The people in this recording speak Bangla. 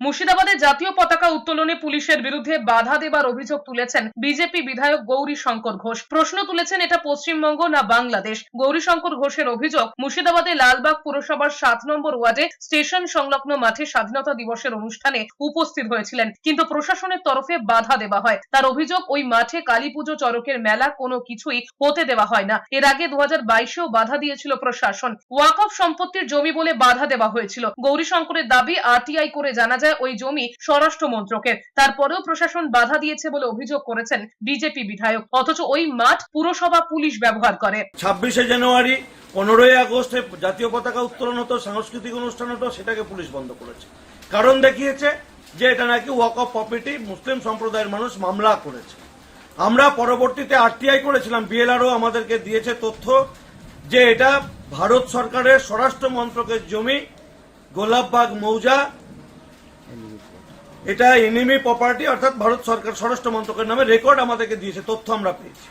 মুর্শিদাবাদে জাতীয় পতাকা উত্তোলনে পুলিশের বিরুদ্ধে বাধা দেবার অভিযোগ তুলেছেন বিজেপি বিধায়ক গৌরী শঙ্কর ঘোষ। প্রশ্ন তুলেছেন, এটা পশ্চিমবঙ্গ না বাংলাদেশ? গৌরী শঙ্কর ঘোষের অভিযোগ, মুর্শিদাবাদে লালবাগ পুরসভার সাত নম্বর ওয়ার্ডে স্টেশন সংলগ্ন মাঠে স্বাধীনতা দিবসের অনুষ্ঠানে উপস্থিত হয়েছিলেন। কিন্তু প্রশাসনের তরফে বাধা দেওয়া হয়। তার অভিযোগ, ওই মাঠে কালী পুজো চরকের মেলা কোনো কিছুই হতে দেওয়া হয় না। এর আগে দু হাজার বাইশেও বাধা দিয়েছিল প্রশাসন। ওয়াকফ সম্পত্তির জমি বলে বাধা দেওয়া হয়েছিল। গৌরী শঙ্করের দাবি আরটিআই করে জানা যায় ওই জমি স্বরাষ্ট্র মন্ত্রকের। তারপরেও প্রশাসন বাধা দিয়েছে বলে অভিযোগ করেছেন বিজেপি বিধায়ক। অথচ ওই মাঠ পুরসভা পুলিশ ব্যবহার করে। ছাব্বিশে জানুয়ারি, পনেরোই আগস্টে জাতীয় পতাকা উত্তোলন হতো, সাংস্কৃতিক অনুষ্ঠান হতো, সেটাকে পুলিশ বন্ধ করেছে। কারণ দেখিয়েছে যে এটা নাকি ওয়াক অফ প্রপার্টি মুসলিম সম্প্রদায়ের মানুষ মামলা করেছে। আমরা পরবর্তীতে আরটিআই করেছিলাম, বিএলআরও আমাদেরকে দিয়েছে তথ্য যে এটা ভারত সরকারের স্বরাষ্ট্র মন্ত্রকের জমি, গোলাপবাগ মৌজা এটা এনিমি প্রপার্টি অর্থাৎ ভারত সরকার স্বরাষ্ট্র মন্ত্রকের নামে রেকর্ড আমাদেরকে দিয়েছে, তথ্য আমরা পেয়েছি।